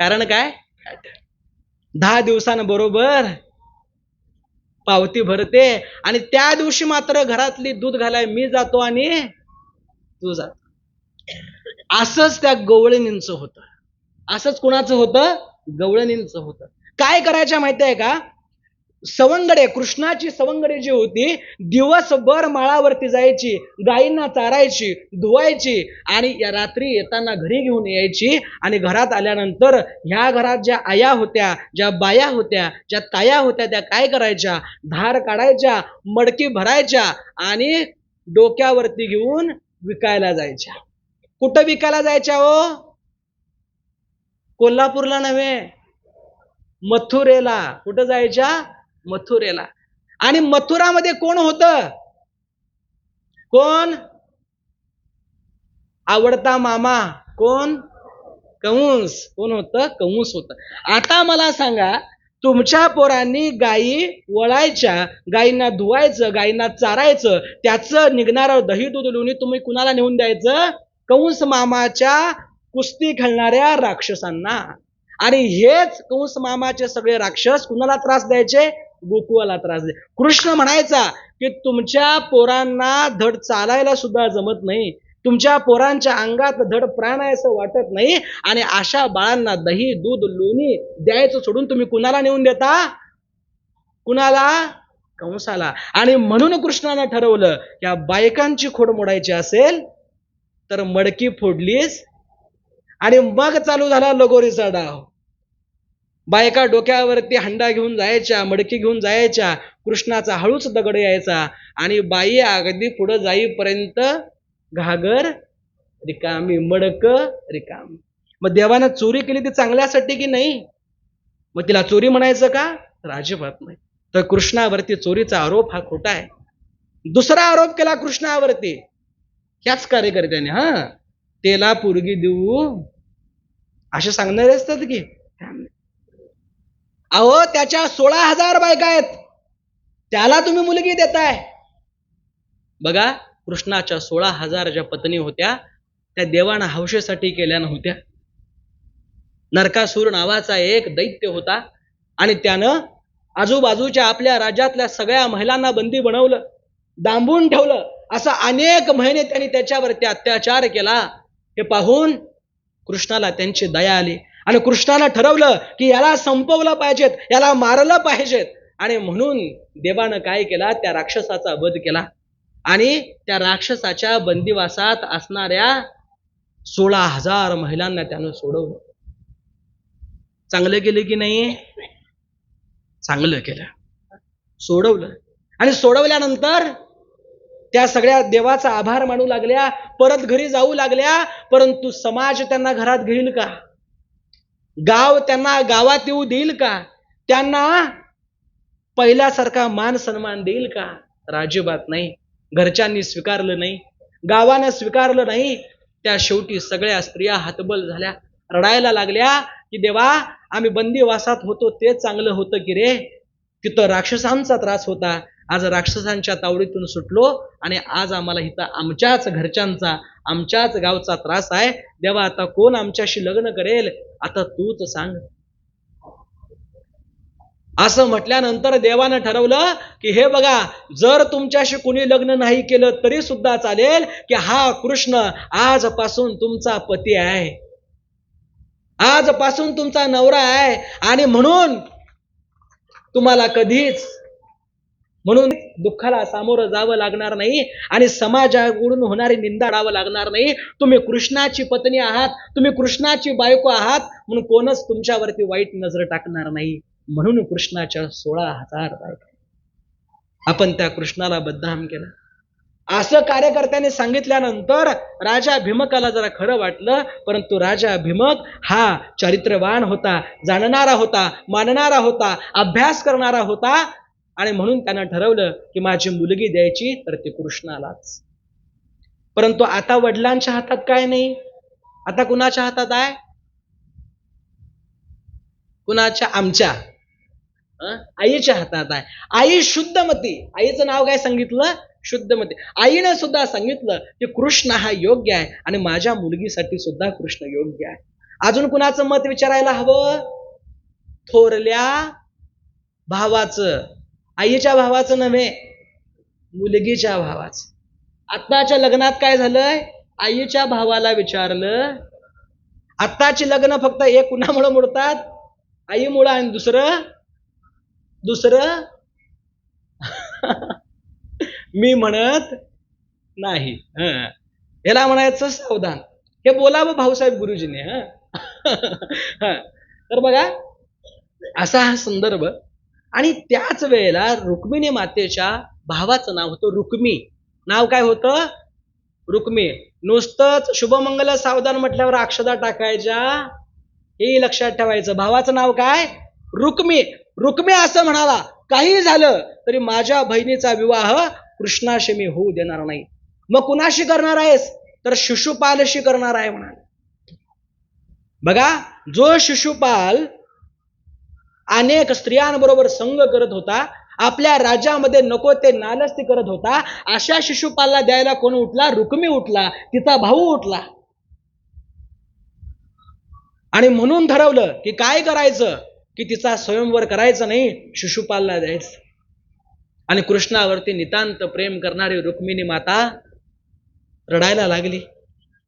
कारण काय? दहा दिवसांबरोबर पावती भरते आणि त्या दिवशी मात्र घरातली दूध घालाय मी जातो आणि तू जातो असंच त्या गवळणींचं होतं. असंच कुणाचं होतं? गवळणींचं होतं. काय करायचं माहिती आहे का? सवंगडे कृष्णाची सवंगडे जी होती दिवसभर माळावरती जायची गायींना चारायची धुवायची आणि या रात्री येताना घरी घेऊन यायची आणि घरात आल्यानंतर ह्या घरात ज्या आया होत्या ज्या बाया होत्या ज्या ताया होत्या त्या काय करायच्या? धार काढायच्या मडकी भरायच्या आणि डोक्यावरती घेऊन विकायला जायच्या. कुठं विकायला जायच्या हो? कोल्हापूरला नव्हे मथुरेला. कुठं जायच्या? मथुरेला. आणि मथुरामध्ये कोण होत? कोण? आवडता मामा. कोण? कंस. कोण होत? कंस होत. आता मला सांगा तुमच्या पोरांनी गायी वळायच्या गायींना धुवायचं गायींना चारायचं त्याचं निघणारं दही दूध लोणी तुम्ही कुणाला नेऊन द्यायचं? कंस मामाच्या कुस्ती खेळणाऱ्या राक्षसांना. आणि हेच कंस मामाचे सगळे राक्षस कुणाला त्रास द्यायचे? गोकुळाला त्रास द्यायचे कृष्ण म्हणायचा की तुमच्या पोरांना धड चालायला सुद्धा जमत नाही. तुमच्या पोरांच्या अंगात धड प्राण आहे असं वाटत नाही. आणि अशा बाळांना दही दूध लोणी द्यायचं सोडून तुम्ही कुणाला नेऊन देता? कुणाला? कंसाला. आणि म्हणून कृष्णानं ठरवलं या बायकांची खोड मोडायची असेल तर मडकी फोडलीस आणि मग चालू झाला लगोरीचा डाव. बायका डोक्यावरती हंडा घेऊन जायच्या मडकी घेऊन जायच्या कृष्णाचा हळूच दगड यायचा आणि बाई अगदी पुढं जाईपर्यंत घागर रिकामी मडक रिकामी. मग देवानं चोरी केली ती चांगल्यासाठी की नाही? मग तिला चोरी म्हणायचं का? तर अजिबात नाही. तर कृष्णावरती चोरीचा आरोप हा खोटा आहे. दुसरा आरोप केला कृष्णावरती. ह्याच कार्यकर्त्याने हा? तेला पोरगी देऊ. असे सांगणारे असतात की अहो त्याच्या सोळा हजार बायका आहेत. त्याला तुम्ही मुलगी देताय. बघा कृष्णाच्या सोळा हजार ज्या पत्नी होत्या त्या देवानं हौशेसाठी केल्या नव्हत्या. नरकासूर नावाचा एक दैत्य होता आणि त्यानं आजूबाजूच्या आपल्या राज्यातल्या सगळ्या महिलांना बंदी बनवलं डांबून ठेवलं. असं अनेक महिने त्यांनी त्याच्यावरती अत्याचार केला. हे पाहून कृष्णाला त्यांची दया आली. आणि कृष्णानं ठरवलं की याला संपवलं पाहिजेत याला मारलं पाहिजेत. आणि म्हणून देवानं काय केला? त्या राक्षसाचा वध केला. आणि त्या राक्षसाच्या बंदिवासात असणाऱ्या सोळा हजार महिलांना त्यानं सोडवलं. चांगलं केलं की नाही? चांगलं केलं. सोडवलं. आणि सोडवल्यानंतर त्या सगळ्या देवाचा आभार मानू लागल्या परत घरी जाऊ लागल्या परंतु समाज त्यांना घरात घेईल का? गाव त्यांना गावात येऊ देईल का? त्यांना पहिल्यासारखा मान सन्मान देईल का? राजीबात नाही. घरच्यांनी स्वीकारलं नाही. गावानं स्वीकारलं नाही. त्या शेवटी सगळ्या स्त्रिया हातबल झाल्या. रडायला लागल्या की देवा आम्ही बंदीवासात होतो. ते चांगलं होतं की रे? तिथं राक्षसांचा त्रास होता. आज राक्षसांच्या तावडीतून सुटलो आणि आज आम्हाला इथं आमच्याच घरच्यांचा आमच्याच गावचा त्रास आहे. देवा आता कोण आमच्याशी लग्न करेल? आता तूच सांग. असं म्हटल्यानंतर देवानं ठरवलं की हे बघा जर तुमच्याशी कुणी लग्न नाही केलं तरी सुद्धा चालेल की हा कृष्ण आजपासून तुमचा पती आहे. आजपासून तुमचा नवरा आहे. आणि म्हणून तुम्हाला कधीच म्हणून दुःखाला सामोरं जावं लागणार नाही आणि समाजाकडून होणारी निंदा डावं लागणार नाही. तुम्ही कृष्णाची पत्नी आहात तुम्ही कृष्णाची बायको आहात म्हणून कोणच तुमच्यावरती वाईट नजर टाकणार नाही. म्हणून कृष्णाच्या सोळा हजार बायका. आपण त्या कृष्णाला बदनाम केला. असं कार्यकर्त्याने सांगितल्यानंतर राजा भीमकाला जरा खरं वाटलं परंतु राजा भीमक हा चारित्र्यवान होता जाणणारा होता मानणारा होता अभ्यास करणारा होता आणि म्हणून त्यानं ठरवलं की माझी मुलगी द्यायची तर ती कृष्णालाच. परंतु आता वडिलांच्या हातात काय नाही? आता कुणाच्या हातात आहे? कुणाच्या? आमच्या. आईच्या हातात आहे. आई शुद्धमती. आईचं नाव काय सांगितलं? शुद्धमती. आईनं सुद्धा सांगितलं की कृष्ण हा योग्य आहे आणि माझ्या मुलगीसाठी सुद्धा कृष्ण योग्य आहे. अजून कुणाचं मत विचारायला हवं? थोरल्या भावाचं. आईच्या भावाचं नव्हे मुलगीच्या भावाचं. आत्ताच्या लग्नात काय झालंय? आईच्या भावाला विचारलं आत्ताची लग्न फक्त एक कुणामुळं मोडतात आईमुळं आणि दुसरं दुसरं मी म्हणत नाही. हं. याला म्हणायचं सावधान. हे बोलावं भाऊसाहेब गुरुजीने तर बघा असा हा संदर्भ आणि त्याच वेळेला रुक्मिणी मातेच्या भावाचं नाव होतं रुक्मी. नाव काय होतं? रुक्मी. नुसतंच शुभमंगल सावधान म्हटल्यावर अक्षदा टाकायच्या. हे लक्षात ठेवायचं. भावाचं नाव काय? रुक्मी. रुक्मी असं म्हणाला काही झालं तरी माझ्या बहिणीचा विवाह कृष्णाशी मी होऊ देणार नाही. मग कुणाशी करणार आहेस? तर शिशुपालशी करणार आहे म्हणाले. बघा जो शिशुपाल अनेक स्त्रियांबरोबर संग करत होता. आपल्या राज्यामध्ये नको ते नालस्ती करत होता. अशा शिशुपालला द्यायला कोण उठला? रुक्मी उठला. तिचा भाऊ उठला. आणि म्हणून ठरवलं की काय करायचं? की तिचा स्वयंवर करायचं नाही शिशुपालला द्यायचं. आणि कृष्णावरती नितांत प्रेम करणारी रुक्मिणी माता रडायला लागली.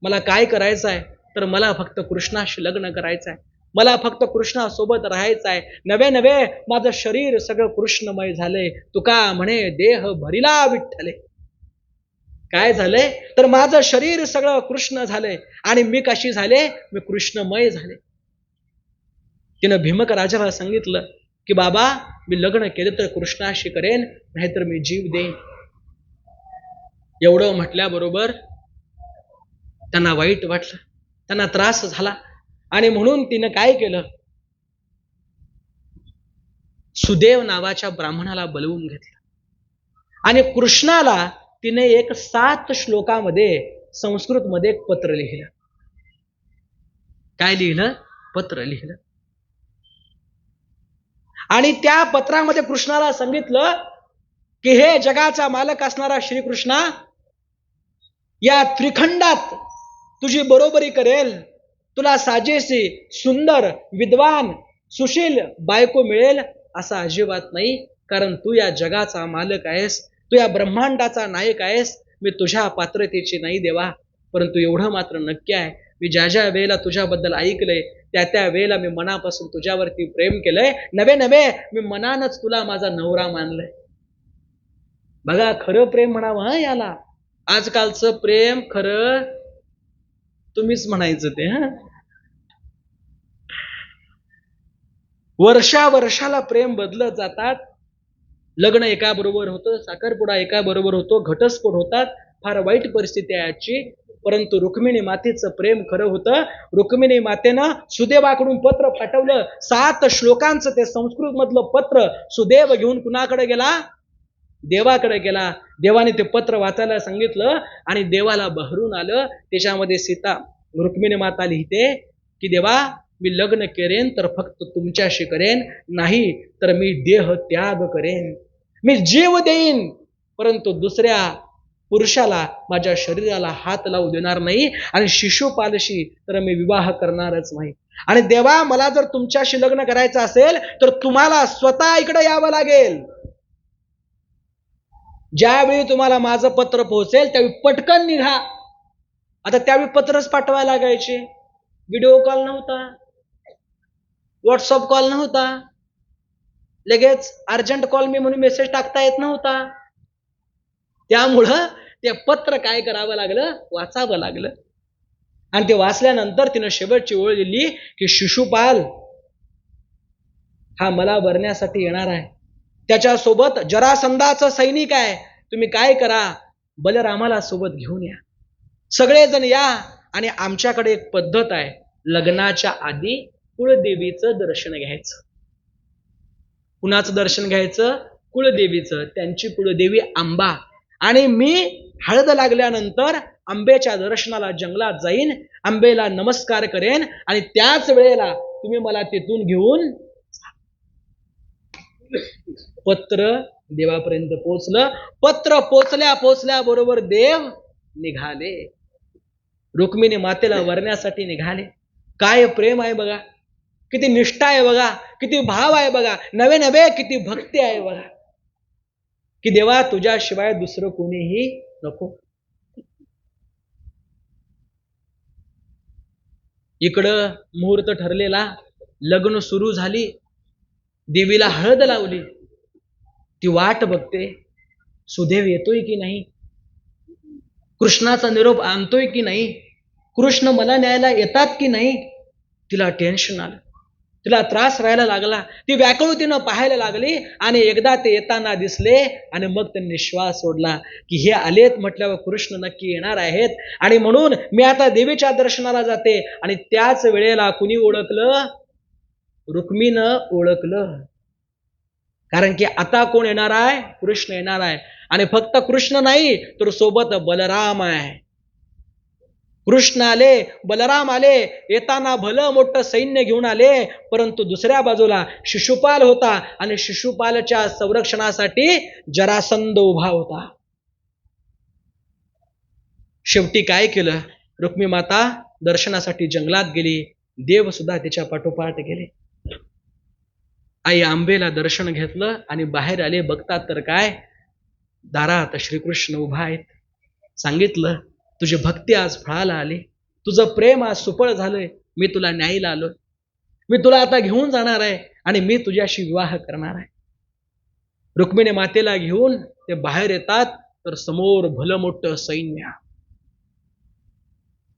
मला काय करायचं आहे तर मला फक्त कृष्णाशी लग्न करायचं आहे मला फक्त कृष्णासोबत राहायचं आहे. नवे नवे माझं शरीर सगळं कृष्णमय झालंय. तुका म्हणे देह भरिला विठ्ठले. काय झालंय? तर माझं शरीर सगळं कृष्ण झालंय. आणि मी कशी झाले? मी कृष्णमय झाले. तिनं भीमक राजाला सांगितलं की बाबा मी लग्न केलं तर कृष्णाशी करेन नाहीतर मी जीव देईन. एवढं म्हटल्याबरोबर त्यांना वाईट वाटलं. त्यांना त्रास झाला. आणि म्हणून तिनं काय केलं? सुदेव नावाच्या ब्राह्मणाला बलवून घेतलं. आणि कृष्णाला तिने एक सात श्लोकामध्ये संस्कृतमध्ये एक पत्र लिहिलं. काय लिहिलं? पत्र लिहिलं. आणि त्या पत्रामध्ये कृष्णाला सांगितलं की हे जगाचा मालक असणारा श्रीकृष्णा या त्रिखंडात तुझी बरोबरी करेल. तुला साजेशी सुंदर विद्वान सुशील बायको मिळेल असा अजिबात नाही. कारण तू या जगाचा मालक आहेस. तू या ब्रह्मांडाचा नायक आहेस. मी तुझ्या पात्रतेची नाही देवा. परंतु एवढं मात्र नक्की आहे. मी ज्या ज्या वेळेला तुझ्याबद्दल ऐकलंय त्या त्या वेळेला मी मनापासून तुझ्यावरती प्रेम केलंय. नवे नवे मी मनानच तुला माझा नवरा मानलंय. बघा खरं प्रेम म्हणावं हा याला? आजकालचं प्रेम खरं तुम्हीच म्हणायचं ते हा? वर्षा वर्षाला प्रेम बदलत जातात. लग्न एका बरोबर होतं साखरपुडा एका बरोबर होतो घटस्फोट होतात फार वाईट परिस्थिती आहे आजची. परंतु रुक्मिणी मातेचं प्रेम खरं होतं. रुक्मिणी मातेनं सुदेवाकडून पत्र पाठवलं. सात श्लोकांचं ते संस्कृत मधलं पत्र सुदेव घेऊन कुणाकडे गेला? देवाकडे गेला. देवाने ते पत्र वाचायला सांगितलं आणि देवाला बहरून आलं. त्याच्यामध्ये सीता रुक्मिणी माता लिहिते की देवा मी लग्न करेन तर फक्त तुमच्याशी करेन. नाही तर मी देह त्याग करेन. मी जीव देईन परंतु दुसऱ्या पुरुषाला माझ्या शरीराला हात लावू देणार नाही आणि शिशुपालशी तर मी विवाह करणारच नाही. आणि देवा मला जर तुमच्याशी लग्न करायचं असेल तर तुम्हाला स्वतः इकडे यावं लागेल. ज्यावेळी तुम्हाला माझं पत्र पोहोचेल त्यावेळी पटकन निघा. आता त्यावेळी पत्रच पाठवायला लागायचे. व्हिडिओ कॉल नव्हता. व्हॉट्सअप कॉल नव्हता. लगेच अर्जंट कॉल मी म्हणून मेसेज टाकता येत नव्हता. त्यामुळं ते पत्र काय करावं लागलं? वाचावं लागलं. आणि ते वाचल्यानंतर तिनं शेवटची ओळ दिली की शिशुपाल हा मला भरण्यासाठी येणार आहे. त्याच्यासोबत जरासंधाचं सैनिक आहे. तुम्ही काय करा? बलरामाला सोबत घेऊन या. सगळेजण या आणि आमच्याकडे एक पद्धत आहे. लग्नाच्या आधी कुळदेवीचं दर्शन घ्यायचं. कुणाचं दर्शन घ्यायचं? कुळदेवीचं. त्यांची कुळदेवी आंबा. आणि मी हळद लागल्यानंतर आंब्याच्या दर्शनाला जंगलात जाईन आंबेला नमस्कार करेन आणि त्याच वेळेला तुम्ही मला तिथून घेऊन पत्र देवापर्यंत पोचलं पत्र पोचल्या पोचल्या बरोबर देव निघाले. रुक्मिणी मातेला वरण्यासाठी निघाले. काय प्रेम आहे बघा. किती निष्ठा आहे बघा किती भाव आहे बघा नवे नवे किती भक्ती आहे बघा. की देवा तुझ्याशिवाय दुसरं कोणीही नको. इकडं मुहूर्त ठरलेला लग्न सुरू झाली देवीला हळद लावली. ती वाट बघते सुदैव येतोय की नाही? कृष्णाचा निरोप आणतोय की नाही? कृष्ण मला न्यायला येतात की नाही? तिला टेन्शन आलं. तिला त्रास राहायला लागला. ती व्याकुळतीनं पाहायला लागली आणि एकदा ते येताना दिसले आणि मग त्यांनी श्वास सोडला की हे आलेत म्हटल्यावर कृष्ण नक्की येणार आहेत. आणि म्हणून मी आता देवीच्या दर्शनाला जाते. आणि त्याच वेळेला कुणी ओळखलं? रुक्मीनं ओळखलं. कारण की आता कोण येणार आहे? कृष्ण येणार आहे. आणि फक्त कृष्ण नाही तर सोबत बलराम आहे. कृष्ण आले बलराम आले येताना भलं मोठं सैन्य घेऊन आले परंतु दुसऱ्या बाजूला शिशुपाल होता आणि शिशुपालच्या संरक्षणासाठी जरासंध उभा होता. शेवटी काय केलं? रुक्मी माता दर्शनासाठी जंगलात गेली देव सुद्धा तिच्या पाठोपाठ गेले. आई आंबेला दर्शन घेतलं आणि बाहेर आले बघतात तर काय? दारात श्रीकृष्ण उभा आहेत. सांगितलं तुझी भक्ती आज फळाला आली. तुझं प्रेम आज सुफळ झालंय. मी तुला न्यायला आलोय. मी तुला आता घेऊन जाणार आहे आणि मी तुझ्याशी विवाह करणार आहे. रुक्मिणी मातेला घेऊन ते बाहेर येतात तर समोर भलं मोठं सैन्य.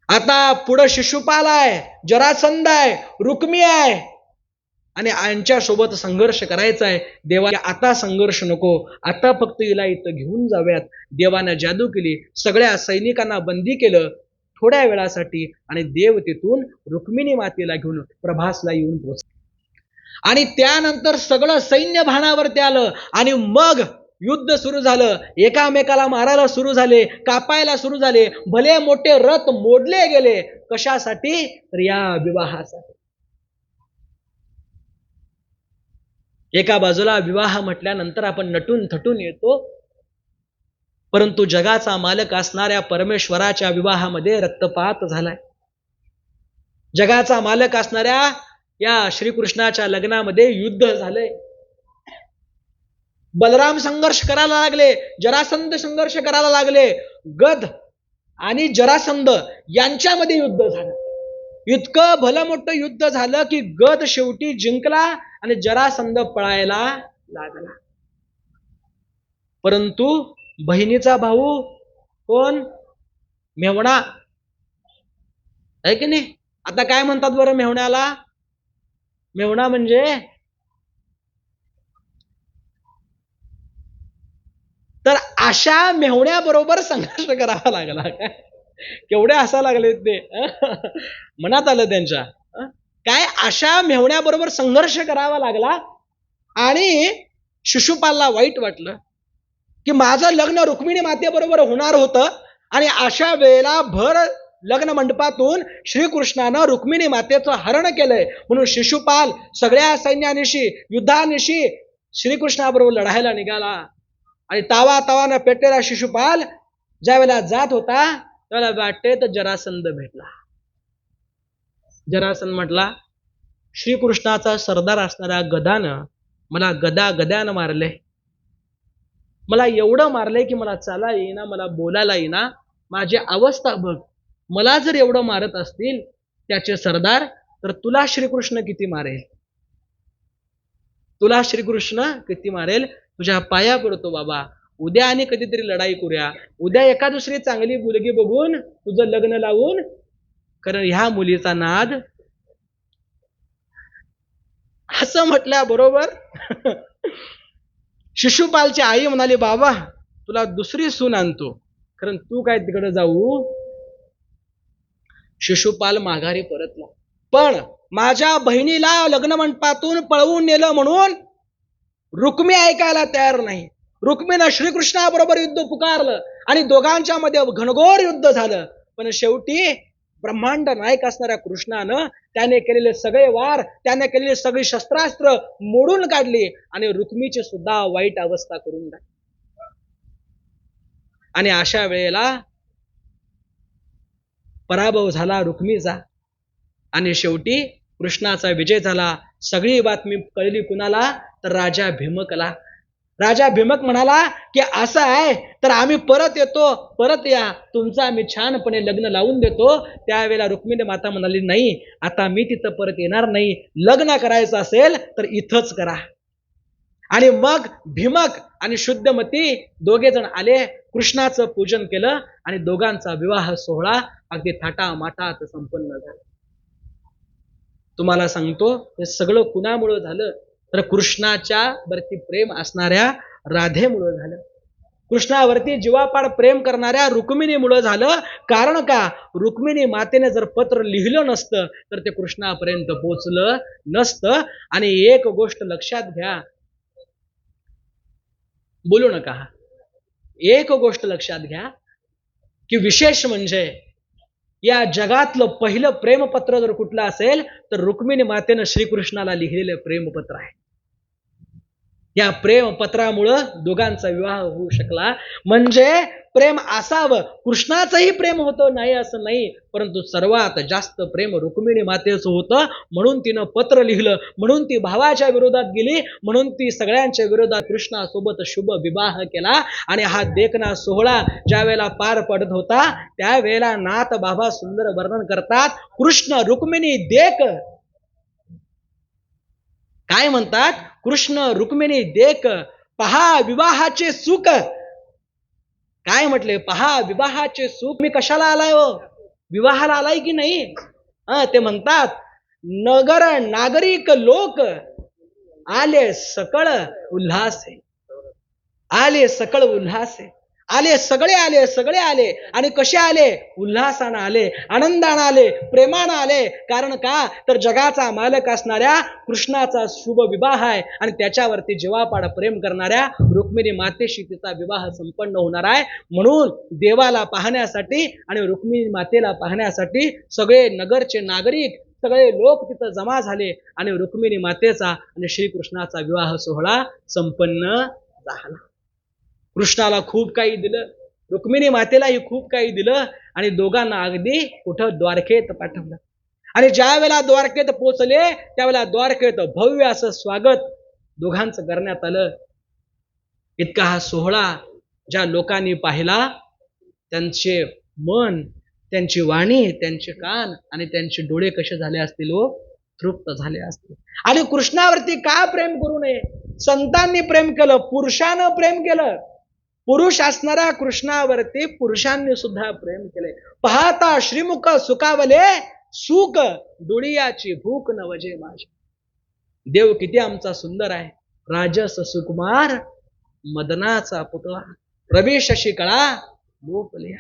आता पुढं शिशुपाल आहे जरासंध आहे रुक्मी आहे. आणि यांच्यासोबत संघर्ष करायचा आहे. देवा आता संघर्ष नको. आता फक्त हिला इथं घेऊन जाव्यात देवानं जादू केली. सगळ्या सैनिकांना बंदी केलं. थोड्या वेळासाठी आणि देव तिथून रुक्मिणी मातेला घेऊन प्रभासला येऊन पोहोच आणि त्यानंतर सगळं सैन्य भानावरती आलं. आणि मग युद्ध सुरू झालं. एकामेकाला मारायला सुरू झाले. कापायला सुरू झाले. भले मोठे रथ मोडले गेले. कशासाठी? तर या विवाहासाठी एका बाजूला विवाह म्हटल्यानंतर आपण नटून थटून येतो. परंतु जगाचा मालक असणाऱ्या परमेश्वराच्या विवाहामध्ये रक्तपात झालाय. जगाचा मालक असणाऱ्या या श्रीकृष्णाच्या लग्नामध्ये युद्ध झालंय. बलराम संघर्ष करायला लागले जरासंध संघर्ष करायला लागले गद आणि जरासंध यांच्यामध्ये युद्ध झालं. इतकं भलं मोठं युद्ध झालं की गद शेवटी जिंकला आणि जरासंध पळायला लागला. परंतु बहिणीचा भाऊ कोण? मेवणा. आहे की नाही? आता काय म्हणतात बरं मेवण्याला? मेवणा म्हणजे तर अशा मेवण्याबरोबर संघर्ष करावा लागला. काय? केवढे हसा लागले ते. मनात आलं त्यांच्या. काय? अशा मेवण्याबरोबर संघर्ष करावा लागला आणि शिशुपालला वाईट वाटलं की माझं लग्न रुक्मिणी मातेबरोबर होणार होतं आणि अशा वेळेला भर लग्न मंडपातून श्रीकृष्णानं रुक्मिणी मातेचं हरण केलंय. म्हणून शिशुपाल सगळ्या सैन्यानिशी युद्धानिशी श्रीकृष्णाबरोबर लढायला निघाला. आणि तावा तावानं पेटलेला शिशुपाल ज्या वेळेला जात होता त्याला वाटते तर जरासंध भेटला. जरासन म्हटला श्रीकृष्णाचा सरदार असणाऱ्या गदानं मला गदा गद्यानं मारले. मला एवढं मारलंय की मला चाला येईना मला बोलायला येईना. माझी अवस्था बघ. मला जर एवढं मारत असतील त्याचे सरदार तर तुला श्रीकृष्ण किती मारेल? तुला श्रीकृष्ण किती मारेल? तुझ्या पाया पडतो बाबा. उद्या आणि कधीतरी लढाई करूया. उद्या एका दुसरी चांगली मुलगी बघून तुझं लग्न लावून कारण ह्या मुलीचा नाद असं म्हटल्याबरोबर शिशुपालची आई म्हणाली बाबा तुला दुसरी सून आणतो. कारण तू काय तिकडे जाऊ? शिशुपाल माघारी परतला. पण माझ्या बहिणीला लग्न मंडपातून पळवून नेलं म्हणून रुक्मी ऐकायला तयार नाही. रुक्मीनं श्रीकृष्णाबरोबर युद्ध पुकारलं आणि दोघांच्या मध्ये घनघोर युद्ध झालं. पण शेवटी ब्रह्मांड नायक असणाऱ्या कृष्णानं त्याने केलेले सगळे वार त्याने केलेले सगळी शस्त्रास्त्र मोडून काढली आणि रुक्मीची सुद्धा वाईट अवस्था करून टाकली. आणि अशा वेळेला पराभव झाला रुक्मीचा आणि शेवटी कृष्णाचा विजय झाला. सगळी बातमी कळली कुणाला? तर राजा भीमकला. राजा भीमक म्हणाला की असं आहे तर आम्ही परत येतो. परत या. तुमचं आम्ही छानपणे लग्न लावून देतो. त्यावेळेला रुक्मिणी माता म्हणाली नाही आता मी तिथं परत येणार नाही. लग्न करायचं असेल तर इथंच करा. आणि मग भीमक आणि शुद्धमती दोघे जण आले कृष्णाचं पूजन केलं आणि दोघांचा विवाह सोहळा अगदी थाटामाटात संपन्न झाला. तुम्हाला सांगतो हे सगळं कुणामुळं झालं? तर कृष्णाच्या वरती प्रेम असणाऱ्या राधेमुळं झालं. कृष्णावरती जीवापाड प्रेम करणाऱ्या रुक्मिणीमुळं झालं. कारण का? रुक्मिणी मातेने जर पत्र लिहिलं नसतं तर ते कृष्णापर्यंत पोचलं नसतं. आणि एक गोष्ट लक्षात घ्या. बोलू नका. एक गोष्ट लक्षात घ्या की विशेष म्हणजे या जगातलं पहिलं प्रेमपत्र जर कुठलं असेल तर रुक्मिणी मातेनं श्रीकृष्णाला लिहिलेलं प्रेमपत्र आहे. या प्रेम पत्रामुळं दोघांचा विवाह होऊ शकला. म्हणजे प्रेम असावं. कृष्णाचंही प्रेम होतं नाही असं नाही. परंतु सर्वात जास्त प्रेम रुक्मिणी मातेचं होतं. म्हणून तिनं पत्र लिहिलं. म्हणून ती भावाच्या विरोधात गेली. म्हणून ती सगळ्यांच्या विरोधात कृष्णासोबत शुभ विवाह केला. आणि हा देखना सोहळा ज्या वेळेला पार पडत होता त्यावेळेला नाथ बाबा सुंदर वर्णन करतात. कृष्ण रुक्मिणी देख काय म्हणतात? कृष्ण रुक्मिणी देख पहा विवाहाचे सुख. काय म्हटले? पहा विवाहाचे सुख. मी कशाला आलाय हो? विवाहाला आलाय की नाही? हा ते म्हणतात नगर नागरिक लोक आले सकळ उल्हास. आहे आले सकळ उल्हास. आहे आले सगळे आले सगळे आले. आणि कसे आले? उल्हासानं आले आनंदानं आले प्रेमानं आले. कारण का? तर जगाचा मालक असणाऱ्या कृष्णाचा शुभ विवाह आहे. आणि त्याच्यावरती जीवापाड प्रेम करणाऱ्या रुक्मिणी मातेशी तिचा विवाह संपन्न होणार आहे. म्हणून देवाला पाहण्यासाठी आणि रुक्मिणी मातेला पाहण्यासाठी सगळे नगरचे नागरिक सगळे लोक तिथं जमा झाले आणि रुक्मिणी मातेचा आणि श्रीकृष्णाचा विवाह सोहळा संपन्न झाला. कृष्णाला खूप काही दिलं रुक्मिणी मातेलाही खूप काही दिलं आणि दोघांना अगदी कुठं द्वारकेत पाठवलं. आणि ज्या वेळेला द्वारकेत पोचले त्यावेळेला द्वारकेत भव्य असं स्वागत दोघांचं करण्यात आलं. इतका हा सोहळा ज्या लोकांनी पाहिला त्यांचे मन त्यांची वाणी त्यांचे कान आणि त्यांचे डोळे कसे झाले असतील व तृप्त झाले असतील. आणि कृष्णावरती का प्रेम करू नये? संतांनी प्रेम केलं पुरुषानं प्रेम केलं. पुरुष असणाऱ्या कृष्णावरती पुरुषांनी सुद्धा प्रेम केले. पाहता श्रीमुख सुखावले सुख डुळियाची भूक नवजे माझे. देव किती आमचा सुंदर आहे. राजस सुकुमार मदनाचा पुतळा. प्रवेश शिकळा कळा इतकं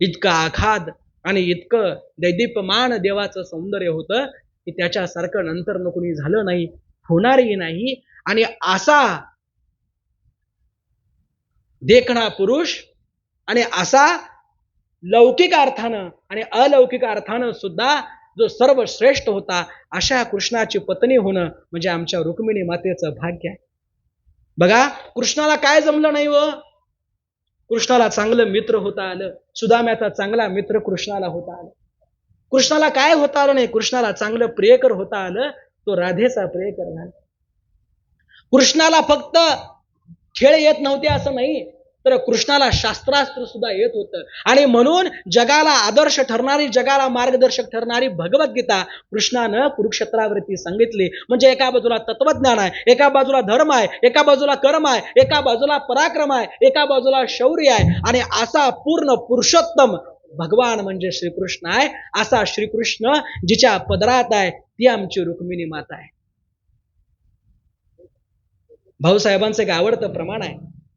इतका आखाद आणि इतकं दैदीपमान देवाचं सौंदर्य होतं की त्याच्यासारखं नंतर न कोणी झालं नाही होणारही नाही. आणि असा देखणा पुरुष आणि असा लौकिक अर्थानं आणि अलौकिक अर्थानं सुद्धा जो सर्वश्रेष्ठ होता अशा कृष्णाची पत्नी होणं म्हणजे आमच्या रुक्मिणी मातेचं भाग्य आहे. बघा कृष्णाला काय जमलं नाही व कृष्णाला चांगलं मित्र होता आलं. सुदाम्याचा चांगला मित्र कृष्णाला होता आलं. कृष्णाला काय होता आलं नाही? कृष्णाला चांगलं प्रियकर होता आलं. तो राधेचा प्रियकर झाला. कृष्णाला फक्त खेळ येत नव्हते असं नाही तर कृष्णाला शास्त्रास्त्र सुद्धा येत होतं. आणि म्हणून जगाला आदर्श ठरणारी जगाला मार्गदर्शक ठरणारी भगवद्गीता कृष्णानं कुरुक्षेत्रावरती सांगितली. म्हणजे एका बाजूला तत्वज्ञान आहे एका बाजूला धर्म आहे एका बाजूला कर्म आहे एका बाजूला पराक्रम आहे एका बाजूला शौर्य आहे. आणि असा पूर्ण पुरुषोत्तम भगवान म्हणजे श्रीकृष्ण आहे असा श्रीकृष्ण जिच्या पदरात आहे ती आमची रुक्मिणी माता आहे. भाऊसाहेबांचं एक आवडतं प्रमाण आहे.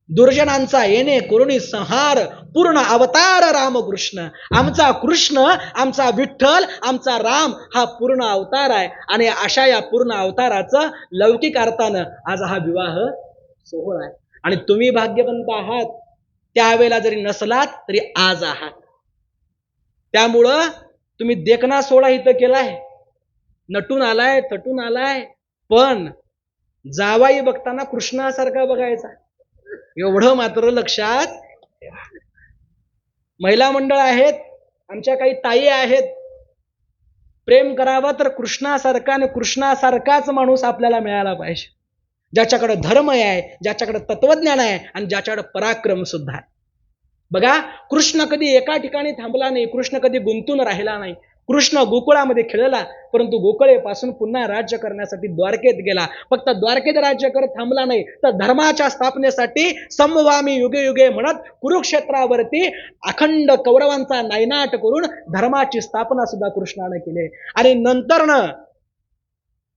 दुर्जनांचा येणे करुणी संहार पूर्ण अवतार रामकृष्ण. आमचा कृष्ण आमचा विठ्ठल आमचा राम हा पूर्ण अवतार आहे. आणि अशा या पूर्ण अवताराचं लौकिक अर्थानं आज हा विवाह सोहळा आहे. आणि तुम्ही भाग्यवंत आहात. त्यावेळेला जरी नसलात तरी आज आहात. त्यामुळं तुम्ही देखना सोहळा इथं केलाय. नटून आलाय तटून आलाय. पण जावाई बघताना कृष्णासारखा बघायचा. एवढं मात्र लक्षात महिला मंडळ आहेत आमच्या काही ताई आहेत. प्रेम करावं तर कृष्णासारखा आणि कृष्णासारखाच माणूस आपल्याला मिळाला पाहिजे. ज्याच्याकडे धर्म आहे ज्याच्याकडे तत्वज्ञान आहे आणि ज्याच्याकडे पराक्रम सुद्धा आहे. बघा कृष्ण कधी एका ठिकाणी थांबला नाही कृष्ण कधी गुंतून राहिला नाही. कृष्ण गोकुळामध्ये खेळला परंतु गोकुळेपासून पुन्हा राज्य करण्यासाठी द्वारकेत गेला. फक्त द्वारकेत राज्य करत थांबला नाही तर धर्माच्या स्थापनेसाठी समवामी युगे युगे म्हणत कुरुक्षेत्रावरती अखंड कौरवांचा नायनाट करून धर्माची स्थापना सुद्धा कृष्णाने केली. आणि नंतरनं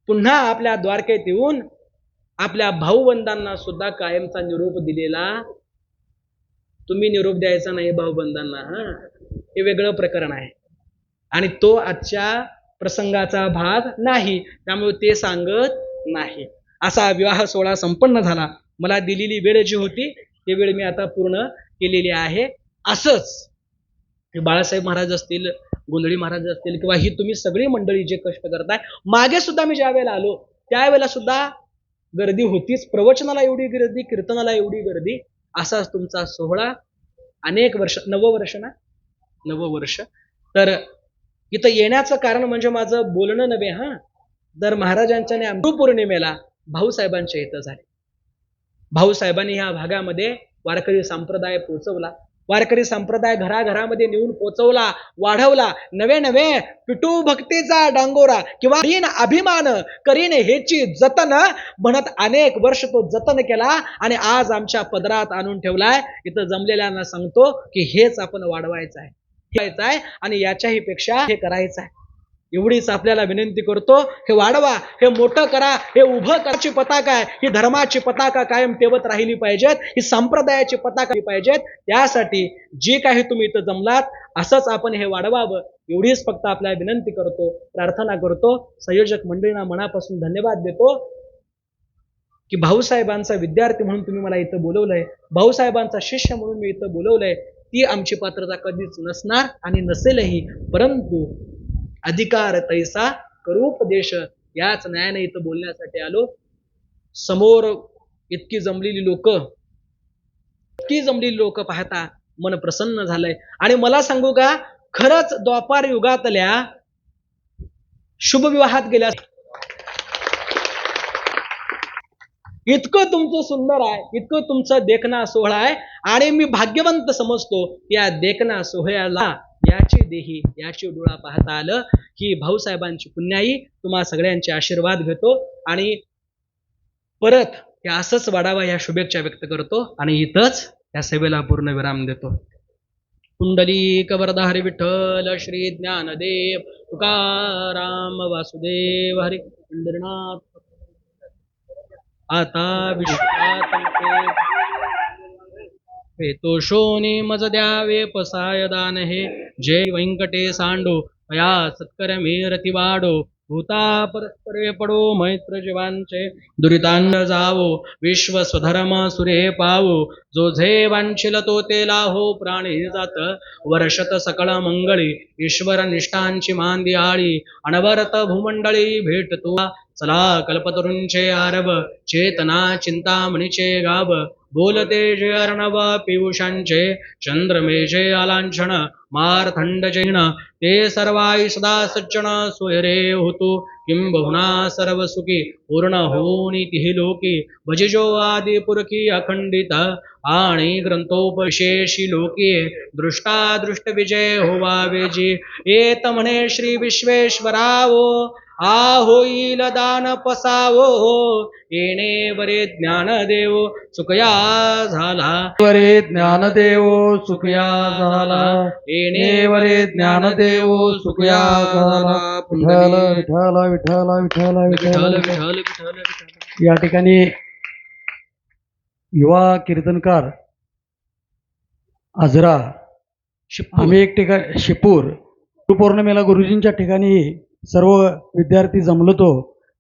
पुन्हा आपल्या द्वारकेत येऊन आपल्या भाऊबंधांना सुद्धा कायमचा निरोप दिलेला. तुम्ही निरोप द्यायचा नाही भाऊबंधांना हा? हे वेगळं प्रकरण आहे. आणि तो आजच्या प्रसंगाचा भाग नाही. त्यामुळे ते सांगत नाही. असा विवाह सोहळा संपन्न झाला. मला दिलेली वेळ जी होती ती वेळ मी आता पूर्ण केलेली आहे. असंच हे बाळासाहेब महाराज असतील गोंधळी महाराज असतील किंवा ही तुम्ही सगळी मंडळी जे कष्ट करताय मागे सुद्धा मी ज्या वेळेला आलो त्यावेळेला सुद्धा गर्दी होतीच. प्रवचनाला एवढी गर्दी कीर्तनाला एवढी गर्दी. असाच तुमचा सोहळा अनेक वर्ष नववर्ष ना? नववर्ष तर इथं येण्याचं कारण म्हणजे माझं बोलणं नव्हे हा. तर महाराजांच्या आणि पौर्णिमेला भाऊसाहेबांच्या इथं झाले. भाऊसाहेबांनी ह्या भागामध्ये वारकरी संप्रदाय पोचवला. वारकरी संप्रदाय घराघरामध्ये नेऊन पोचवला वाढवला. नवे नवे पिटू भक्तीचा डांगोरा किंवा करीन अभिमान करीन हेची जतन म्हणत अनेक वर्ष तो जतन केला आणि आज आमच्या पदरात आणून ठेवलाय. इथं जमलेल्यांना सांगतो की हेच आपण वाढवायचं आहे. करायचं आहे आणि याच्याही पेक्षा हे करायचं आहे एवढीच आपल्याला विनंती करतो हे वाढवा हे मोठं करा हे उभं कराची पताका आहे ही धर्माची पताका कायम तेवत राहिली पाहिजेत ही संप्रदायाची पताका पाहिजेत त्यासाठी जे काही तुम्ही इथं जमलात असंच आपण हे वाढवावं. एवढीच फक्त आपल्याला विनंती करतो प्रार्थना करतो. संयोजक मंडळींना मनापासून धन्यवाद देतो. की भाऊसाहेबांचा विद्यार्थी म्हणून तुम्ही मला इथं बोलवलंय भाऊसाहेबांचा शिष्य म्हणून मी इथं बोलवलंय ती आमची पात्रता कधीच नसणार आणि नसेलही परंतु अधिकार तैसा करूपदेश याच न्यायाने इथं बोलण्यासाठी आलो. समोर इतकी जमलेली लोक इतकी जमलेली लोक पाहता मन प्रसन्न झालंय. आणि मला सांगू का खरंच द्वापार युगातल्या शुभविवाहात गेल्या इतकं तुमचं सुंदर आहे इतकं तुमचं देखना सोहळा आहे. आणि मी भाग्यवंत समजतो या देखना सोहळ्याला याची देही याची डोळा पाहता आलं. की भाऊसाहेबांची पुण्याई तुम्हा सगळ्यांचे आशीर्वाद घेतो. आणि परत हे असंच वाढावा या शुभेच्छा व्यक्त करतो. आणि इथंच या सेवेला पूर्ण विराम देतो. कुंडली हरी विठ्ठल श्री ज्ञानदेव तुकाराम वासुदेव हरी पंढरीनाथ. आता विश्वातोषोने मज द्यावे पसायदान हे जय वेंकटे सांडो या सत्कर सत्कर्मे रतिवाडो. भूता परस्परे पडो मैत्र जीवांचे दुरितांड जावो विश्व स्वधर्म सुरे पावो जो झे वांछिल तो ते लाहो प्राणी जात वर्षत सकळ मंगळी ईश्वर निष्ठांची मांदी आळी अनवरत भूमंडळी भेट तुला चला कल्पतरुंचे आरब चेतना चिंतामणीचे गाव भूलतेजयर्णवा पीयूषाञ्चे चंद्रमेजे आलाञ्छन मार्तण्डचैन ते सर्वायु सदा सज्जन सुहरे हुतु। किं बहुना सर्वसुखी पूर्णहोनिति हि लोकी। भजिजो आदिपुरकी अखण्डित, आणि ग्रन्थोपशेषि लोके। दृष्टादृष्टविजय होवावेजी एतमने श्रीविश्वेश्वरावो आ होईल दान पसावो हो येणे बरे ज्ञान देव सुखया झाला बरे ज्ञान देव सुखया झाला येणे बरे ज्ञान देव सुखया झाला विठ्ठल विठ्ठल विठ्ठल विठ्ठल विठ्ठल विठ्ठल या ठिकाणी युवा कीर्तनकार आजरा आम्ही एक ठिकाणी शिपूर. गुरुपौर्णिमेला गुरुजींच्या ठिकाणी सर्व विद्यार्थी जमलो तो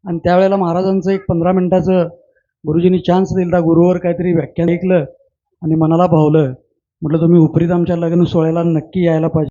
आणि त्यावेळेला महाराजांचं एक पंधरा मिनटाचं गुरुजींनी चान्स दिला गुरुवर काहीतरी व्याख्यान ऐकलं आणि मनाला भावलं. म्हटलं तुम्ही उपरीत आमच्या लग्न सोहळ्याला नक्की यायला पाहिजे.